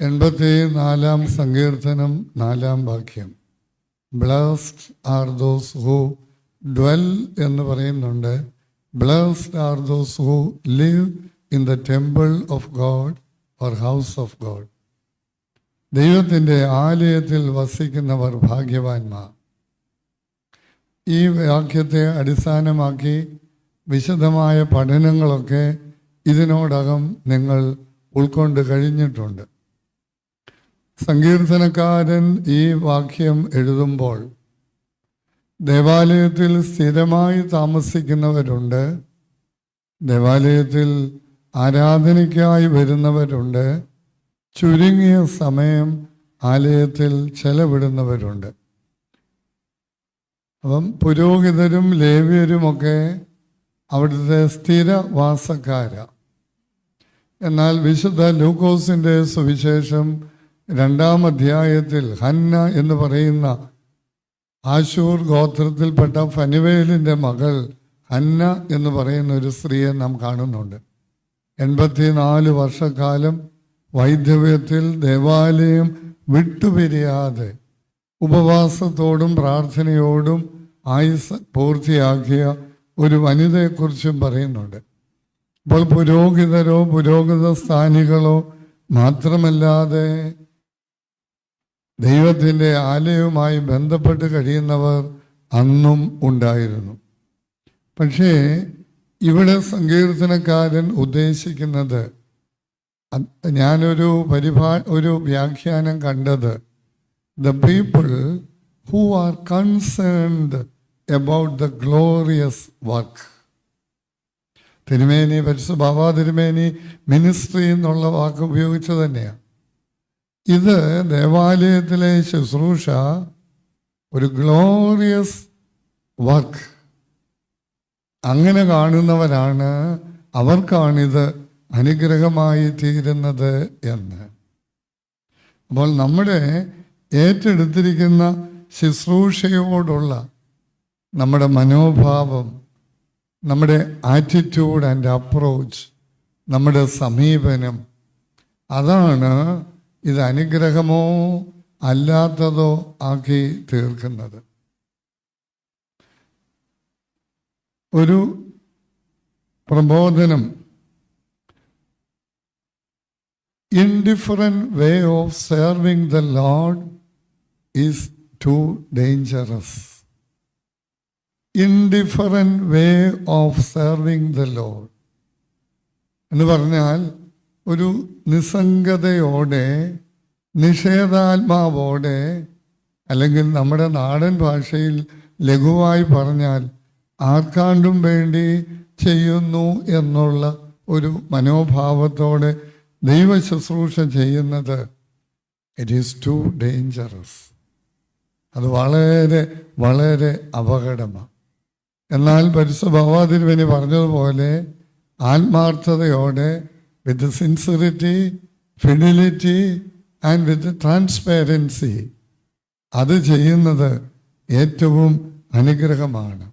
എൺപത്തി നാലാം സങ്കീർത്തനം നാലാം വാക്യം. Blessed are those who dwell എന്ന് പറയുന്നുണ്ട്. Blessed are those who live in the temple of God or house of God ദൈവത്തിന്റെ ആലയത്തിൽ വസിക്കുന്നവർ ഭാഗ്യവാന്മാർ. ഈ വാക്യത്തെ അടിസ്ഥാനമാക്കി വിശദമായ പഠനങ്ങളൊക്കെ ഇതിനോടകം നിങ്ങൾ ഉൾക്കൊണ്ട് കഴിഞ്ഞിട്ടുണ്ട്. സങ്കീർത്തനക്കാരൻ ഈ വാക്യം എഴുതുമ്പോൾ ദേവാലയത്തിൽ സ്ഥിരമായി താമസിക്കുന്നവരുണ്ട്. ദേവാലയത്തിൽ ആരാധനയ്ക്കായി വരുന്നവരുണ്ട്. ചുരുങ്ങിയ സമയം ആലയത്തിൽ ചെലവിടുന്നവരുണ്ട്. അപ്പം പുരോഹിതരും ലേവ്യരുമൊക്കെ അവിടുത്തെ സ്ഥിരവാസക്കാരാണ് എന്നാൽ വിശുദ്ധ ലൂക്കോസിന്റെ സുവിശേഷം രണ്ടാം അധ്യായത്തിൽ ഹന്ന എന്ന് പറയുന്ന ആശൂർ ഗോത്രത്തിൽപ്പെട്ട ഫനുവേലിന്റെ മകൾ ഹന്ന എന്ന് പറയുന്ന ഒരു സ്ത്രീയെ നാം കാണുന്നുണ്ട്. എൺപത്തിനാല് വർഷക്കാലം വൈദ്യവ്യത്തിൽ ദേവാലയം വിട്ടുപിരിയാതെ ഉപവാസത്തോടും പ്രാർത്ഥനയോടും ആയുസ് പൂർത്തിയാക്കിയ ഒരു വനിതയെക്കുറിച്ചും പറയുന്നുണ്ട്. ഇപ്പോൾ പുരോഹിതരോ പുരോഹിത സ്ഥാനികളോ മാത്രമല്ലാതെ ദൈവത്തിന്റെ ആലയവുമായി ബന്ധപ്പെട്ട് കഴിയുന്നവർ അന്നും ഉണ്ടായിരുന്നു. പക്ഷേ ഇവിടെ സങ്കീർത്തനക്കാരൻ ഉദ്ദേശിക്കുന്നത് ഞാനൊരു പരിഭാ ഒരു വ്യാഖ്യാനം കണ്ടത്. The people who are concerned about the glorious work തിരുമേനി പരിശു ബാബാ തിരുമേനി മിനിസ്ട്രി എന്നുള്ള വാക്ക് ഉപയോഗിച്ചു തന്നെയാണ് ഇത് ദേവാലയത്തിലെ ശുശ്രൂഷ ഒരു ഗ്ലോറിയസ് വർക്ക് അങ്ങനെ കാണുന്നവരാണ് അവർക്കാണിത് അനുഗ്രഹമായി തീരുന്നത് എന്ന്. അപ്പോൾ നമ്മുടെ ഏറ്റെടുത്തിരിക്കുന്ന ശുശ്രൂഷയോടുള്ള നമ്മുടെ മനോഭാവം നമ്മുടെ ആറ്റിറ്റ്യൂഡ് ആൻഡ് അപ്രോച്ച് നമ്മുടെ സമീപനം അതാണ് ഇത് അനുഗ്രഹമോ അല്ലാത്തതോ ആക്കി തീർക്കുന്നത്. ഒരു പ്രബോധനം indifferent way of serving the Lord is too dangerous indifferent way of serving the Lord എന്ന് പറഞ്ഞാൽ ഒരു നിസ്സംഗതയോടെ നിഷേധാത്മാവോടെ അല്ലെങ്കിൽ നമ്മുടെ നാടൻ ഭാഷയിൽ ലഘുവായി പറഞ്ഞാൽ ആർക്കാണ്ടും വേണ്ടി ചെയ്യുന്നു എന്നുള്ള ഒരു മനോഭാവത്തോടെ ദൈവ ശുശ്രൂഷ ചെയ്യുന്നത് ഇറ്റ് ഈസ് ടു ഡേഞ്ചറസ് അത് വളരെ വളരെ അപകടമാണ്. എന്നാൽ പരിശുദ്ധ ഭഗവാതിരുവനി പറഞ്ഞതുപോലെ ആത്മാർത്ഥതയോടെ with sincerity fidelity and with transparency അത് ചെയ്യുന്നത് ഏറ്റവും അനുഗ്രഹമാണ്.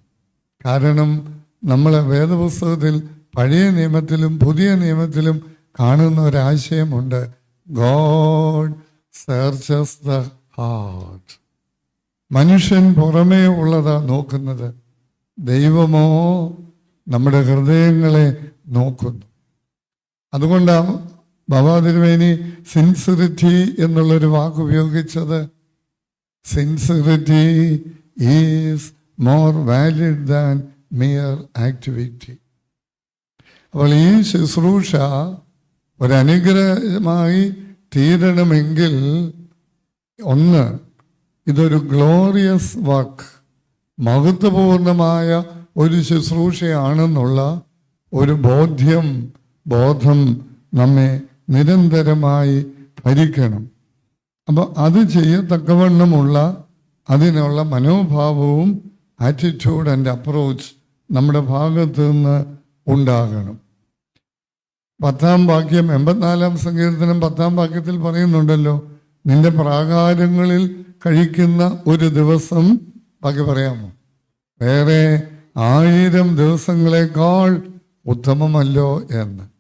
കാരണം നമ്മൾ വേദപുസ്തകത്തിൽ പഴയ നിയമത്തിലും പുതിയ നിയമത്തിലും കാണുന്ന ഒരാശയമുണ്ട്. God searches the heart. മനുഷ്യൻ പുറമേ ഉള്ളതാ നോക്കുന്നത്. ദൈവമോ നമ്മുടെ ഹൃദയങ്ങളെ നോക്കുന്നു. അതുകൊണ്ടാണ് ബാബാ തിരുവേനി സിൻസിറിറ്റി എന്നുള്ളൊരു വാക്ക് ഉപയോഗിച്ചത് sincerity is more valid than mere activity അപ്പോൾ ഈ ശുശ്രൂഷ ഒരനുഗ്രഹമായി തീരണമെങ്കിൽ ഒന്ന് ഇതൊരു ഗ്ലോറിയസ് വർക്ക് മഹത്വപൂർണമായ ഒരു ശുശ്രൂഷയാണെന്നുള്ള ഒരു ബോധ്യം ബോധം നമ്മെ നിരന്തരമായി ഭരിക്കണം. അപ്പോൾ അത് ചെയ്യത്തക്കവണ്ണമുള്ള അതിനുള്ള മനോഭാവവും ആറ്റിറ്റ്യൂഡ് ആൻഡ് അപ്രോച്ച് നമ്മുടെ ഭാഗത്ത് നിന്ന് ഉണ്ടാകണം. പത്താം വാക്യം എൺപത്തിനാലാം സങ്കീർത്തനം പത്താം വാക്യത്തിൽ പറയുന്നുണ്ടല്ലോ നിന്റെ പ്രാകാരങ്ങളിൽ കഴിക്കുന്ന ഒരു ദിവസം ബാക്കി പറയാമോ? വേറെ ആയിരം ദിവസങ്ങളെക്കാൾ ഉത്തമമല്ലോ എന്ന്.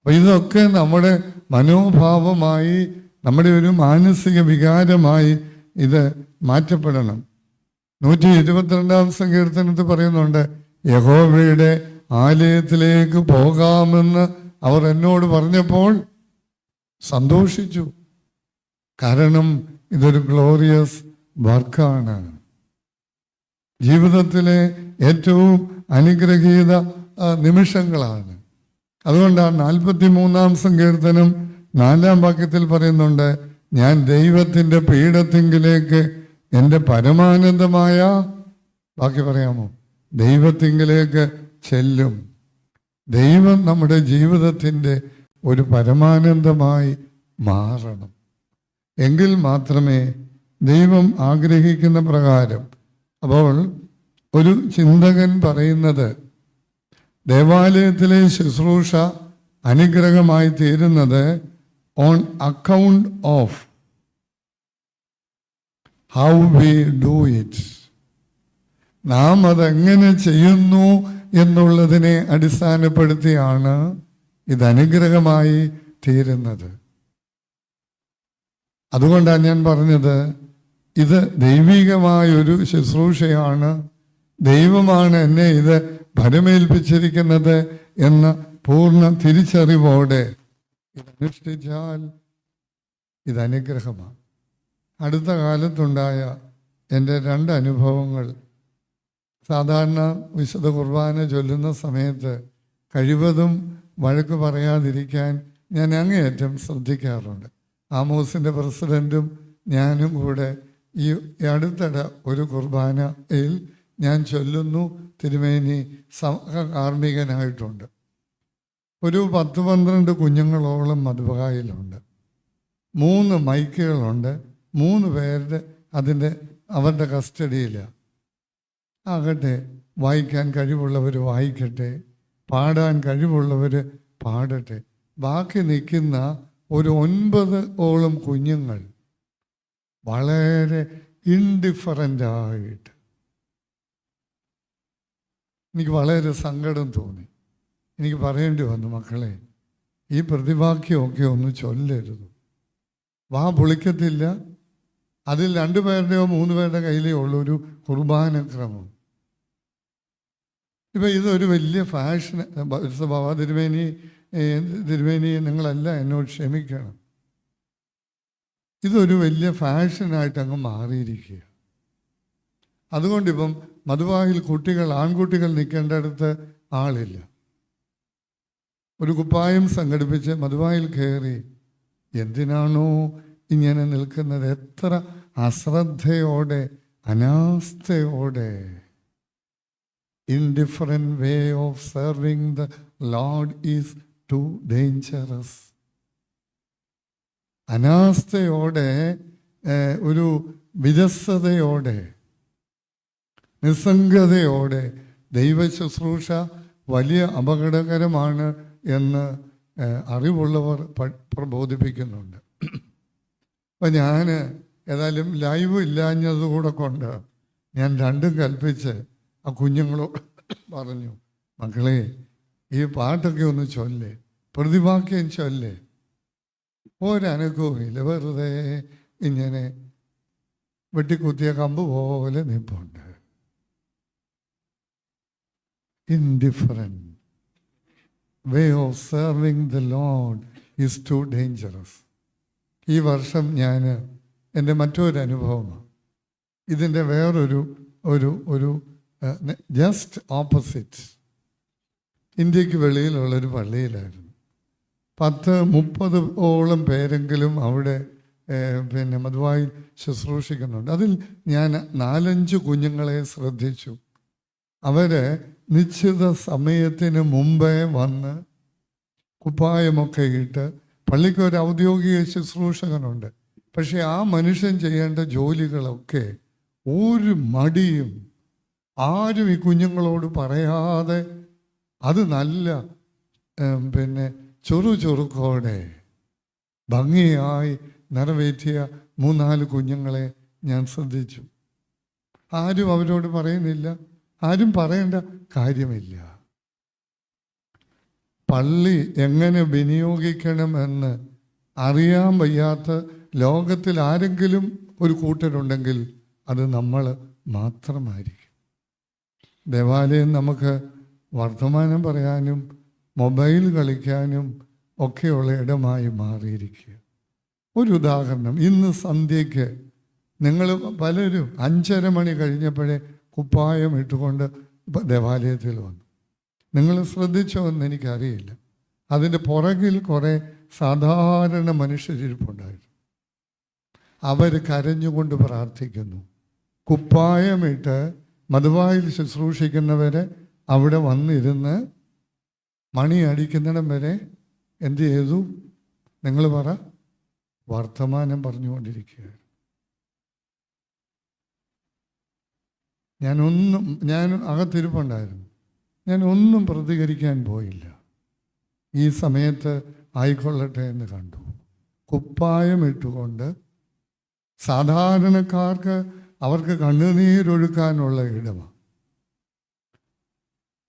അപ്പൊ ഇതൊക്കെ നമ്മുടെ മനോഭാവമായി നമ്മുടെ ഒരു മാനസിക വികാരമായി ഇത് മാറ്റപ്പെടണം. നൂറ്റി ഇരുപത്തിരണ്ടാം സങ്കീർത്തനത്തിൽ പറയുന്നുണ്ട് യഹോവയുടെ ആലയത്തിലേക്ക് പോകാമെന്ന് അവർ എന്നോട് പറഞ്ഞപ്പോൾ സന്തോഷിച്ചു. കാരണം ഇതൊരു ഗ്ലോറിയസ് വർക്കാണ്. ജീവിതത്തിലെ ഏറ്റവും അനുഗ്രഹീത നിമിഷങ്ങളാണ്. അതുകൊണ്ടാണ് നാൽപ്പത്തി മൂന്നാം സങ്കീർത്തനം നാലാം വാക്യത്തിൽ പറയുന്നുണ്ട് ഞാൻ ദൈവത്തിന്റെ പീഠത്തിങ്കിലേക്ക് എന്റെ പരമാനന്ദമായ ബാക്കി പറയാമോ? ദൈവത്തിങ്കിലേക്ക് ചെല്ലും. ദൈവം നമ്മുടെ ജീവിതത്തിന്റെ ഒരു പരമാനന്ദമായി മാറണം. എങ്കിൽ മാത്രമേ ദൈവം ആഗ്രഹിക്കുന്ന പ്രകാരം. അപ്പോൾ ഒരു ചിന്തകൻ പറയുന്നത് ദേവാലയത്തിലെ ശുശ്രൂഷ അനുഗ്രഹമായി തീരുന്നത് on account of how we do it നാം അതെങ്ങനെ ചെയ്യുന്നു എന്നുള്ളതിനെ അടിസ്ഥാനപ്പെടുത്തിയാണ് ഇത് തീരുന്നത്. അതുകൊണ്ടാണ് ഞാൻ പറഞ്ഞത് ഇത് ദൈവികമായൊരു ശുശ്രൂഷയാണ്. ദൈവമാണ് എന്നെ ഇത് ഭരമേൽപ്പിച്ചിരിക്കുന്നത് എന്ന പൂർണ തിരിച്ചറിവോടെ ഇതനുഷ്ഠിച്ചാൽ ഇതനുഗ്രഹമാണ്. അടുത്ത കാലത്തുണ്ടായ എന്റെ രണ്ട് അനുഭവങ്ങൾ. സാധാരണ വിശുദ്ധ കുർബാന ചൊല്ലുന്ന സമയത്ത് കഴിവതും വഴക്ക് പറയാതിരിക്കാൻ ഞാൻ അങ്ങേയറ്റം ശ്രദ്ധിക്കാറുണ്ട്. ആമോസിന്റെ പ്രസിഡന്റും ഞാനും കൂടെ ഈ അടുത്തിട ഒരു കുർബാനയിൽ ഞാൻ ചൊല്ലുന്നു തിരുമേനി സഹകാർമ്മികനായിട്ടുണ്ട് ഒരു പത്ത് പന്ത്രണ്ട് കുഞ്ഞുങ്ങളോളം മധുബായിലുണ്ട്. മൂന്ന് മൈക്കുകളുണ്ട്. മൂന്ന് പേരുടെ അതിന്റെ അവരുടെ കസ്റ്റഡിയിലാണ് ആകട്ടെ വായിക്കാൻ കഴിവുള്ളവർ വായിക്കട്ടെ പാടാൻ കഴിവുള്ളവർ പാടട്ടെ. ബാക്കി നിൽക്കുന്ന ഒരു ഒൻപത് ഓളം കുഞ്ഞുങ്ങൾ വളരെ ഇൻഡിഫറന്റ് ആയിട്ട് എനിക്ക് വളരെ സങ്കടം തോന്നി. എനിക്ക് പറയേണ്ടി വന്നു മക്കളെ ഈ പ്രതിവാക്യമൊക്കെ ഒന്ന് ചൊല്ലരുത്. വാ പൊളിക്കത്തില്ല. അതിൽ രണ്ടു പേരുടെയോ മൂന്ന് പേരുടെ കയ്യിലേ ഉള്ളൂ ഒരു കുർബാനക്രമം. ഇപ്പം ഇതൊരു വലിയ ഫാഷൻ തിരുമേനി തിരുവേനി തിരുമേനി നിങ്ങളെല്ലാം എന്നോട് ക്ഷമിക്കണം. ഇതൊരു വലിയ ഫാഷനായിട്ട് അങ്ങ് മാറിയിരിക്കുക അതുകൊണ്ടിപ്പം മധുവായിൽ കുട്ടികൾ ആൺകുട്ടികൾ നിൽക്കേണ്ടടുത്ത് ആളില്ല. ഒരു കുപ്പായം സംഘടിപ്പിച്ച് മധുവായിൽ കയറി എന്തിനാണോ ഇങ്ങനെ നിൽക്കുന്നത്? എത്ര അശ്രദ്ധയോടെ അനാസ്ഥയോടെ indifferent way of serving the lord is too dangerous അനാസ്ഥയോടെ ഒരു വിരസതയോടെ നിസ്സംഗതയോടെ ദൈവ ശുശ്രൂഷ വലിയ അപകടകരമാണ് എന്ന് അറിവുള്ളവർ പ്രബോധിപ്പിക്കുന്നുണ്ട്. അപ്പം ഞാൻ ഏതായാലും ലൈവ് ഇല്ലാഞ്ഞത് കൂടെ കൊണ്ട് ഞാൻ രണ്ടും കൽപ്പിച്ച് ആ കുഞ്ഞുങ്ങളോട് പറഞ്ഞു മക്കളെ ഈ പാട്ടൊക്കെ ഒന്ന് ചൊല്ലേ പ്രതിഭാക്യം ചൊല്ലേ. ഒരനക്കവും ഇല്ല വെറുതെ ഇങ്ങനെ വെട്ടിക്കുത്തിയ കമ്പ് പോലെ നിൽപ്പുണ്ട് indifferent way of serving the lord is too dangerous ഈ വർഷം ഞാൻ എന്റെ മറ്റൊരു അനുഭവമാണ്. ഇതിന്റെ വേറൊരു ഒരു ഒരു ജസ്റ്റ് ഓപ്പോസിറ്റ് ഇന്ത്യയ്ക്ക് വെളിയിലുള്ളൊരു പള്ളിയിലായിരുന്നു. പത്ത് മുപ്പത് ഓളം പേരെങ്കിലും അവിടെ പിന്നെ മധുവായി ശുശ്രൂഷിക്കുന്നുണ്ട്. അതിൽ ഞാൻ നാലഞ്ച് കുഞ്ഞുങ്ങളെ ശ്രദ്ധിച്ചു. അവർ നിശ്ചിത സമയത്തിന് മുമ്പേ വന്ന് കുപ്പായമൊക്കെ ഇട്ട് പള്ളിക്ക് ഒരു ഔദ്യോഗിക ശുശ്രൂഷകനുണ്ട്. പക്ഷെ ആ മനുഷ്യൻ ചെയ്യേണ്ട ജോലികളൊക്കെ ഒരു മടിയും ആരും ഈ കുഞ്ഞുങ്ങളോട് പറയാതെ അത് നല്ല പിന്നെ ചെറു ചെറുക്കോടെ ഭംഗിയായി നിറവേറ്റിയ മൂന്നാൽ കുഞ്ഞുങ്ങളെ ഞാൻ ശ്രദ്ധിച്ചു. ആരും അവരോട് പറയുന്നില്ല. ആരും പറയേണ്ട കാര്യമില്ല. പള്ളി എങ്ങനെ വിനിയോഗിക്കണമെന്ന് അറിയാൻ വയ്യാത്ത ലോകത്തിൽ ആരെങ്കിലും ഒരു കൂട്ടരുണ്ടെങ്കിൽ അത് നമ്മൾ മാത്രമായിരിക്കും. ദേവാലയം നമുക്ക് വർത്തമാനം പറയാനും മൊബൈൽ കളിക്കാനും ഒക്കെയുള്ള ഇടമായി മാറിയിരിക്കുക. ഒരു ഉദാഹരണം ഇന്ന് സന്ധ്യയ്ക്ക് നിങ്ങൾ പലരും അഞ്ചര മണി കഴിഞ്ഞപ്പോഴേ കുപ്പായം ഇട്ടുകൊണ്ട് ദേവാലയത്തിൽ വന്നു. നിങ്ങൾ ശ്രദ്ധിച്ചോ എന്ന് എനിക്കറിയില്ല. അതിന്റെ പുറകിൽ കുറേ സാധാരണ മനുഷ്യരിപ്പുണ്ടായിരുന്നു അവർ കരഞ്ഞുകൊണ്ട് പ്രാർത്ഥിക്കുന്നു. കുപ്പായമിട്ട് മധുവായിൽ ശുശ്രൂഷിക്കുന്നവരെ അവിടെ വന്നിരുന്ന് മണി അടിക്കുന്നിടം വരെ എന്ത് ചെയ്തു? നിങ്ങൾ പറ. വർത്തമാനം പറഞ്ഞുകൊണ്ടിരിക്കുകയാണ് ഞാനൊന്നും ഞാൻ അകത്തിരിപ്പുണ്ടായിരുന്നു. ഞാൻ ഒന്നും പ്രതികരിക്കാൻ പോയില്ല. ഈ സമയത്ത് ആയിക്കൊള്ളട്ടെ എന്ന് കണ്ടു. കുപ്പായം ഇട്ടുകൊണ്ട് സാധാരണക്കാർക്ക് അവർക്ക് കണ്ണുനീരൊഴുക്കാനുള്ള ഇടമാണ്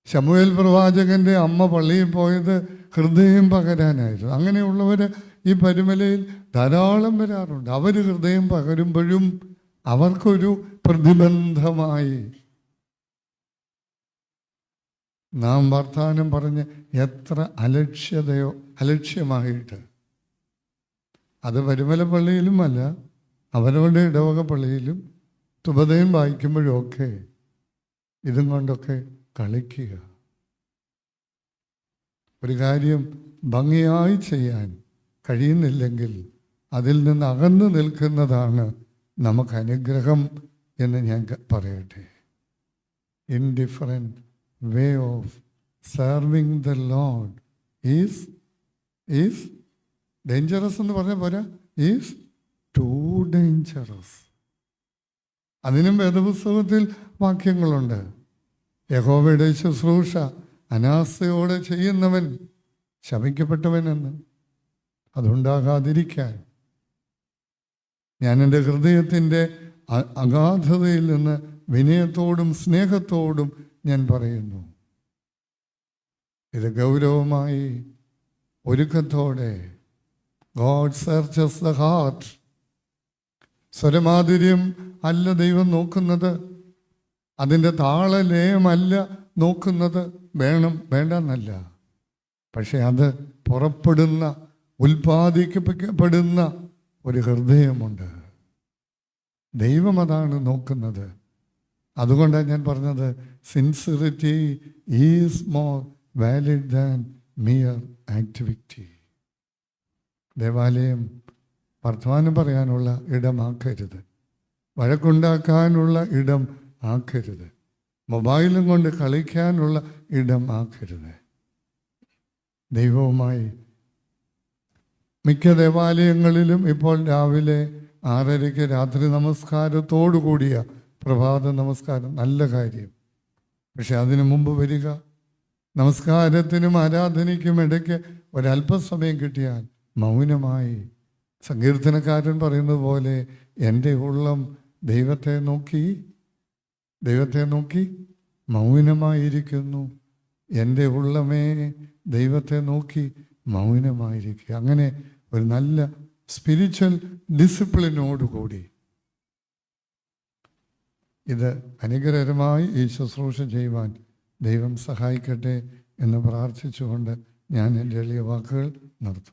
ശമുവേൽ പ്രവാചകന്റെ അമ്മ പള്ളിയിൽ പോയത് ഹൃദയം പകരാനായിരുന്നു. അങ്ങനെയുള്ളവർ ഈ പരുമലയിൽ ധാരാളം വരാറുണ്ട്. അവർ ഹൃദയം പകരുമ്പോഴും അവർക്കൊരു പ്രതിബന്ധമായി. നാം വർത്താനം പറഞ്ഞ് എത്ര അലക്ഷ്യതയോ അലക്ഷ്യമായിട്ട്. അത് വരുമല പള്ളിയിലും അല്ല അവരവരുടെ ഇടവക പള്ളിയിലും തുപതയും വായിക്കുമ്പോഴും ഒക്കെ ഇതും കൊണ്ടൊക്കെ കളിക്കുക. ഒരു കാര്യം ഭംഗിയായി ചെയ്യാൻ കഴിയുന്നില്ലെങ്കിൽ അതിൽ നിന്ന് അകന്നു നിൽക്കുന്നതാണ് നമുക്ക് അനുഗ്രഹം എന്ന് ഞാൻ പറയട്ടെ പറയട്ടെ. Indifferent way of serving the lord is is dangerous എന്ന് പറഞ്ഞ പോരാ. ഈസ് ടു ഡേഞ്ചറസ് അതിനും വേദപുസ്തകത്തിൽ വാക്യങ്ങളുണ്ട്. യഹോവയുടെ ശുശ്രൂഷ അനാസ്ഥയോടെ ചെയ്യുന്നവൻ ശപിക്കപ്പെട്ടവനെന്ന്. അതുണ്ടാകാതിരിക്കാൻ ഞാൻ എന്റെ ഹൃദയത്തിന്റെ അഗാധതയിൽ നിന്ന് വിനയത്തോടും സ്നേഹത്തോടും ഞാൻ പറയുന്നു. ഇത് ഗൗരവമായി ഒരുക്കത്തോടെ ഗോഡ് സെർച്ചസ് ദ ഹാർട്ട് സ്വരമാധുര്യം അല്ല ദൈവം നോക്കുന്നത്. അതിന്റെ താളലയമല്ല നോക്കുന്നത്. വേണം വേണ്ടെന്നല്ല. പക്ഷെ അത് പുറപ്പെടുന്ന ഉൽപ്പാദിക്കപ്പെടുന്ന ഒരു ഹൃദയമുണ്ട്. ദൈവം അതാണ് നോക്കുന്നത്. അതുകൊണ്ടാണ് ഞാൻ പറഞ്ഞത് sincerity is more valid than mere activity ദേവാലയം വർത്തമാനം പറയാനുള്ള ഇടമാക്കരുത്. വഴക്കുണ്ടാക്കാനുള്ള ഇടം ആക്കരുത്. മൊബൈലും കൊണ്ട് കളിക്കാനുള്ള ഇടം ആക്കരുത്. ദൈവവുമായി മിക്ക ദേവാലയങ്ങളിലും ഇപ്പോൾ രാവിലെ ആറരയ്ക്ക് രാത്രി നമസ്കാരത്തോടു കൂടിയ പ്രഭാത നമസ്കാരം നല്ല കാര്യം. പക്ഷെ അതിനു മുമ്പ് വരിക. നമസ്കാരത്തിനും ആരാധനയ്ക്കും ഇടയ്ക്ക് ഒരല്പസമയം കിട്ടിയാൽ മൗനമായി. സങ്കീർത്തനക്കാരൻ പറയുന്നത് പോലെ എന്റെ ഉള്ളം ദൈവത്തെ നോക്കി ദൈവത്തെ നോക്കി മൗനമായിരിക്കുന്നു. എന്റെ ഉള്ളമേ ദൈവത്തെ നോക്കി മൗനമായിരിക്കുക. അങ്ങനെ ഒരു നല്ല സ്പിരിച്വൽ ഡിസിപ്ലിനോടുകൂടി ഇത് അനുഗ്രഹരമായി ഈ ശുശ്രൂഷ ചെയ്യുവാൻ ദൈവം സഹായിക്കട്ടെ എന്ന് പ്രാർത്ഥിച്ചുകൊണ്ട് ഞാൻ എന്റെ എളിയ വാക്കുകൾ നിർത്തും